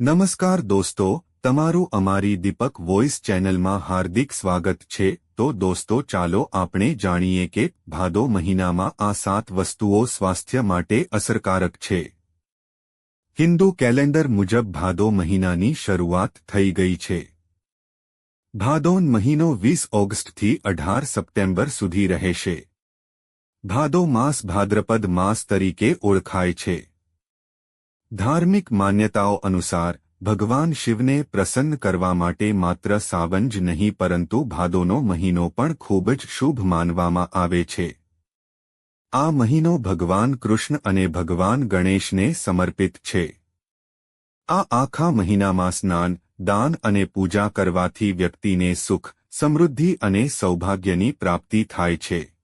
નમસ્કાર દોસ્તો, તમારું અમારી દીપક વોઇસ ચેનલમાં હાર્દિક સ્વાગત છે. તો દોસ્તો, ચાલો આપણે જાણીએ કે ભાદો મહિનામાં આ સાત વસ્તુઓ સ્વાસ્થ્ય માટે અસરકારક છે. હિન્દુ કેલેન્ડર મુજબ ભાદો મહિનાની શરૂઆત થઈ ગઈ છે. ભાદોન મહિનો વીસ ઓગસ્ટથી અઢાર સપ્ટેમ્બર સુધી રહેશે. ભાદો માસ ભાદ્રપદ માસ તરીકે ઓળખાય છે. ધાર્મિક માન્યતાઓ અનુસાર, ભગવાન શિવને પ્રસન્ન કરવા માટે માત્ર સાવન જ નહીં પરંતુ ભાદોનો મહિનો પણ ખૂબ જ શુભ માનવામાં આવે છે. આ મહિનો ભગવાન કૃષ્ણ અને ભગવાન ગણેશને સમર્પિત છે. આ આખા મહિનામાં સ્નાન, દાન અને પૂજા કરવાથી વ્યક્તિને સુખ, સમૃદ્ધિ અને સૌભાગ્યની પ્રાપ્તિ થાય છે.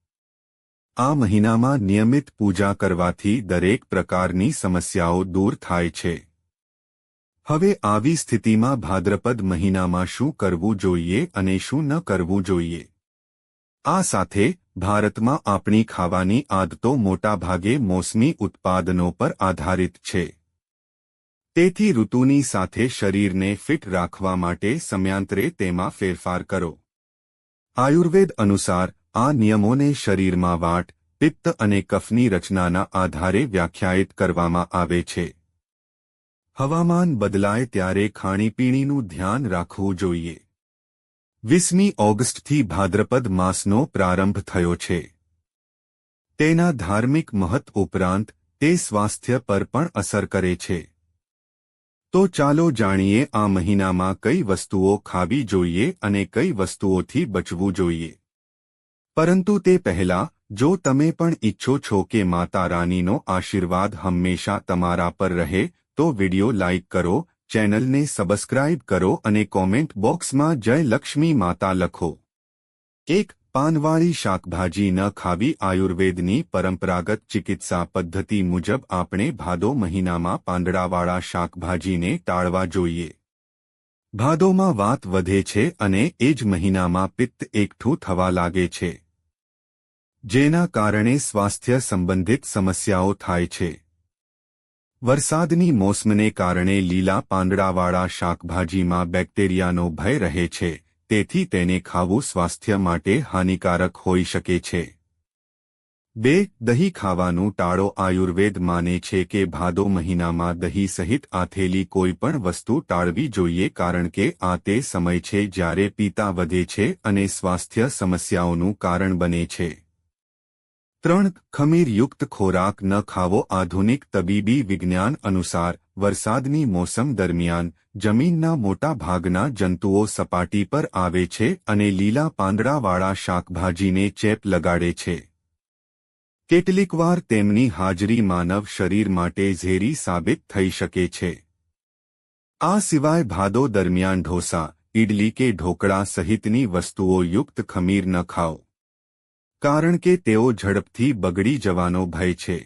આ મહિનામાં નિયમિત પૂજા કરવાથી દરેક પ્રકારની સમસ્યાઓ દૂર થાય છે. હવે આવી સ્થિતિમાં ભાદ્રપદ મહિનામાં શું કરવું જોઈએ અને શું ન કરવું જોઈએ? આ સાથે ભારતમાં આપણી ખાવાની આદતો મોટાભાગે મોસમી ઉત્પાદનો પર આધારિત છે. તેથી ઋતુની સાથે શરીરને ફિટ રાખવા માટે સમયાંતરે તેમાં ફેરફાર કરો. આયુર્વેદ અનુસાર આ નિયમોને શરીરમાં વાટ, પિત્ત અને કફની રચનાના આધારે વ્યાખ્યાયિત કરવામાં આવે છે. હવામાન બદલાય ત્યારે ખાણીપીણીનું ધ્યાન રાખવું જોઈએ. વીસમી ઓગસ્ટથી ભાદ્રપદ માસનો પ્રારંભ થયો છે. તેના ધાર્મિક મહત્વ ઉપરાંત તે સ્વાસ્થ્ય પર પણ અસર કરે છે. તો ચાલો જાણીએ આ મહિનામાં કઈ વસ્તુઓ ખાવી જોઈએ અને કઈ વસ્તુઓથી બચવું જોઈએ. પરંતુ તે પહેલા, જો તમે પણ ઈચ્છો છો કે માતા રાનીનો આશીર્વાદ હંમેશા તમારા પર રહે, તો વિડિયો લાઇક કરો, ચેનલને સબસ્ક્રાઇબ કરો અને કોમેન્ટ બોક્સમાં જય લક્ષ્મી માતા લખો. એક, પાનવાળી શાકભાજી ન ખાવી આયુર્વેદની પરંપરાગત ચિકિત્સા પદ્ધતિ મુજબ આપણે ભાદો મહિનામાં પાંદડાવાળા શાકભાજીને ટાળવા જોઈએ. ભાદોમાં વાત વધે છે અને એ જ મહિનામાં પિત્ત એકઠું થવા લાગે છે. જેના કારણે સ્વાસ્થ્ય સંબંધિત સમસ્યાઓ થાય છે. વરસાદની મોસમને કારણે લીલા પાંદડાવાળા શાકભાજીમાં બેક્ટેરિયાનો ભય રહે છે, તેથી તેને ખાવું સ્વાસ્થ્ય માટે હાનિકારક હોઈ શકે છે. બે, દહીં ખાવાનું ટાળો આયુર્વેદ માને છે કે ભાદો મહિનામાં દહીં સહિત આથેલી કોઈ પણ વસ્તુ ટાળવી જોઈએ કારણ કે આ તે સમય છે જ્યારે પિતા વધે છે અને સ્વાસ્થ્ય સમસ્યાઓનું કારણ બને છે. ત્રણ ખમીરયુક્ત ખોરાક ન ખાવો આધુનિક તબીબી વિજ્ઞાન અનુસાર વરસાદની મોસમ દરમિયાન જમીનના મોટા ભાગના જંતુઓ સપાટી પર આવે છે અને લીલા પાંદડાવાળા શાકભાજીને ચેપ લગાડે છે. કેટલીકવાર તેમની હાજરી માનવ શરીર માટે ઝેરી સાબિત થઈ શકે છે. આ સિવાય ભાદો દરમિયાન ઢોસા ઇડલી કે ઢોકળા સહિતની વસ્તુઓ યુક્ત ખમીર ન ખાઓ. કારણ કે તેઓ ઝડપથી બગડી જવાનો ભય છે.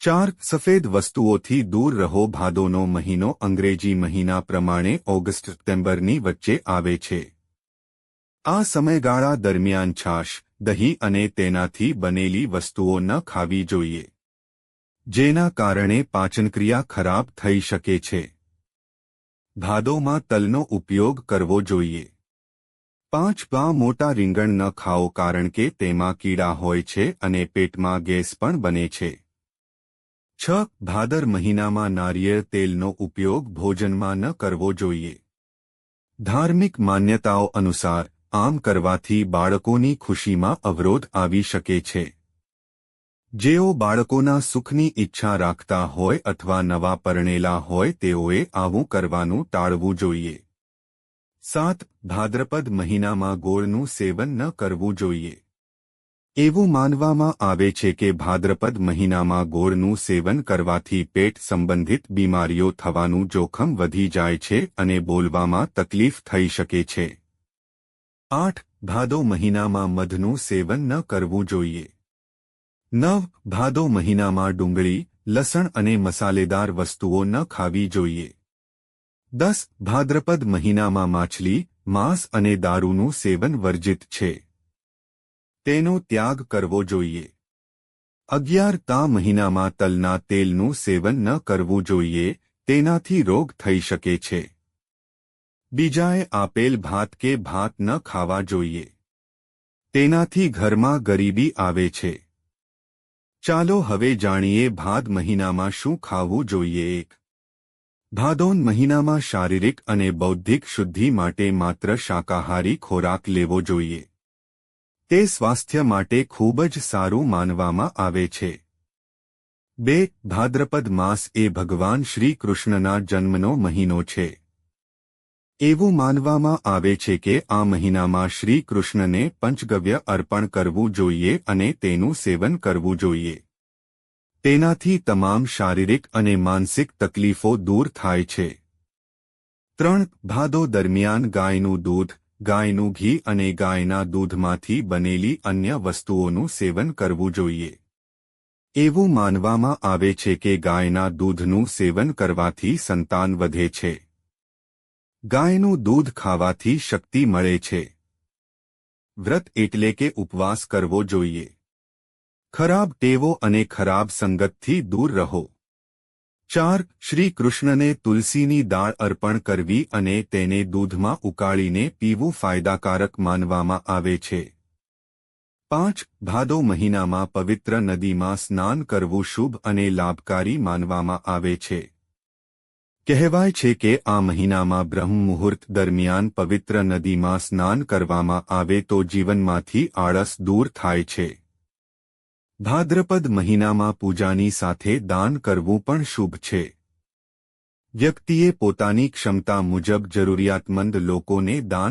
ચાર, સફેદ વસ્તુઓથી દૂર રહો, ભાદોનો મહિનો અંગ્રેજી મહિના પ્રમાણે ઓગસ્ટ, સપ્ટેમ્બરની વચ્ચે આવે છે. આ સમયગાળા દરમિયાન છાશ, દહીં અને તેનાથી બનેલી વસ્તુઓ ન ખાવી જોઈએ, જેના કારણે પાચનક્રિયા ખરાબ થઈ શકે છે. ભાદોમાં તલનો ઉપયોગ કરવો જોઈએ. પાંચ બા મોટા રીંગણ ન ખાઓ કારણ કે તેમાં કીડા હોય છે અને પેટમાં ગેસ પણ બને છે. છ, ભાદર મહિનામાં નારિયેળ તેલનો ઉપયોગ ભોજનમાં ન કરવો જોઈએ. ધાર્મિક માન્યતાઓ અનુસાર, આમ કરવાથી બાળકોની ખુશીમાં અવરોધ આવી શકે છે. જેઓ બાળકોના સુખની ઈચ્છા રાખતા હોય અથવા નવા પરણેલા હોય તેઓએ આવું કરવાનું ટાળવું જોઈએ. સાત ભાદ્રપદ મહિનામાં ગોળનું સેવન ન કરવું જોઈએ. એવું માનવામાં આવે છે કે ભાદ્રપદ મહિનામાં ગોળનું સેવન કરવાથી પેટ સંબંધિત બીમારીઓ થવાનું જોખમ વધી જાય છે અને બોલવામાં તકલીફ થઈ શકે છે. આઠ ભાદો મહિનામાં મધનું સેવન ન કરવું જોઈએ. નવ ભાદો મહિનામાં ડુંગળી, લસણ અને મસાલેદાર વસ્તુઓ ન ખાવી જોઈએ. દસ ભાદ્રપદ મહિનામાં માછલી, માંસ અને દારૂનું સેવન વર્જિત છે. તેનો ત્યાગ કરવો જોઈએ. અગિયાર તા મહિનામાં તલના તેલનું સેવન ન કરવું જોઈએ, તેનાથી રોગ થઈ શકે છે. બીજાએ આપેલ ભાત કે ભાત ન ખાવા જોઈએ. તેનાથી ઘરમાં ગરીબી આવે છે. ચાલો હવે જાણીએ ભાદ મહિનામાં શું ખાવું જોઈએ. એક ભાદોન મહિનામાં શારીરિક અને બૌદ્ધિક શુદ્ધિ માટે માત્ર શાકાહારી ખોરાક લેવો જોઈએ. તે સ્વાસ્થ્ય માટે ખૂબ જ સારું માનવામાં આવે છે. બે, ભાદ્રપદ માસ એ ભગવાન શ્રી કૃષ્ણના જન્મનો મહિનો છે. એવું માનવામાં આવે છે કે આ મહિનામાં શ્રી કૃષ્ણને પંચગવ્ય અર્પણ કરવું જોઈએ અને તેનું સેવન કરવું જોઈએ. તેનાથી તમામ શારીરિક અને માનસિક તકલીફો દૂર થાય છે. ત્રણ, ભાદો દરમિયાન ગાયનું દૂધ, ગાયનું ઘી અને ગાયના દૂધમાંથી બનેલી અન્ય વસ્તુઓનું સેવન કરવું જોઈએ. એવું માનવામાં આવે છે કે ગાયના દૂધનું સેવન કરવાથી સંતાન વધે છે. ગાયનું દૂધ ખાવાથી શક્તિ મળે છે. વ્રત એટલે કે ઉપવાસ કરવો જોઈએ. ખરાબ ટેવો અને ખરાબ સંગતથી દૂર રહો. ચાર, શ્રી કૃષ્ણને તુલસીની દાળ અર્પણ કરવી અને તેને દૂધમાં ઉકાળીને પીવું ફાયદાકારક માનવામાં આવે છે. પાંચ, ભાદો મહિનામાં પવિત્ર નદીમાં સ્નાન કરવું શુભ અને લાભકારી માનવામાં આવે છે. કહેવાય છે કે આ મહિનામાં બ્રહ્મ મુહૂર્ત દરમિયાન પવિત્ર નદીમાં સ્નાન કરવામાં આવે તો જીવનમાંથી આળસ દૂર થાય છે. ભાદ્રપદ મહિનામાં પૂજાની સાથે દાન કરવું પણ શુભ છે. વ્યક્તિએ પોતાની ક્ષમતા મુજબ જરૂરિયાતમંદ લોકોને દાન